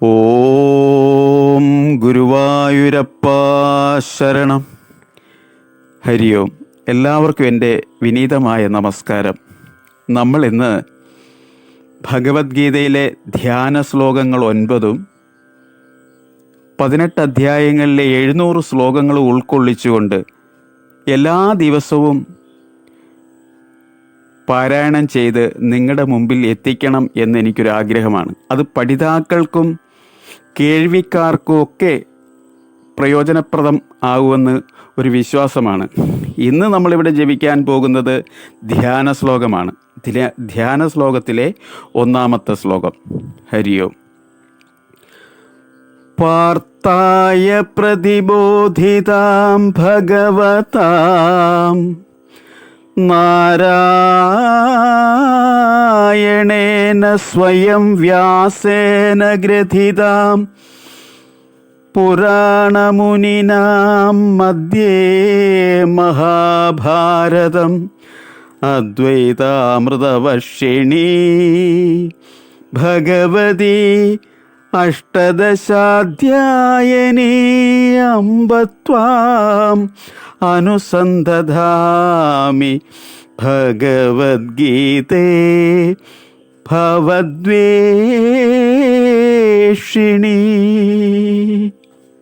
ഓം ഗുരുവായൂരപ്പ ശരണം. ഹരി ഓം. എല്ലാവർക്കും എന്റെ വിനീതമായ നമസ്കാരം. നമ്മൾ ഇന്ന് ഭഗവത്ഗീതയിലെ ധ്യാന ശ്ലോകങ്ങൾ ഒൻപതും പതിനെട്ട് അധ്യായങ്ങളിലെ എഴുന്നൂറ് ശ്ലോകങ്ങൾ ഉൾക്കൊള്ളിച്ചുകൊണ്ട് എല്ലാ ദിവസവും പാരായണം ചെയ്ത് നിങ്ങളുടെ മുമ്പിൽ എത്തിക്കണം എന്ന് എനിക്കൊരു ആഗ്രഹമാണ് അത് പഠിതാക്കൾക്കും കേൾവിക്കാർക്കും ഒക്കെ പ്രയോജനപ്രദം ആകുമെന്ന് ഒരു വിശ്വാസമാണ്. ഇന്ന് നമ്മളിവിടെ ജപിക്കാൻ പോകുന്നത് ധ്യാന ശ്ലോകമാണ്. ധ്യ- ധ്യാന ശ്ലോകത്തിലെ ഒന്നാമത്തെ ശ്ലോകം. ഹരിയോ പാർത്തായ പ്രതിബോധിതാം ഭഗവതാം നാരായണേന സ്വയം വ്യാസേന ഗ്രഥിതാം. പുരാണമുനിനാം മധ്യേ മഹാഭാരതം. അദ്വൈതാമൃതവർഷിണി. ഭഗവതി അഷ്ടദശാധ്യായനീ അമ്പത്വാം. അനുസന്ധധാമി ഭഗവദ്ഗീതേ ഭവദ്വേഷിണി.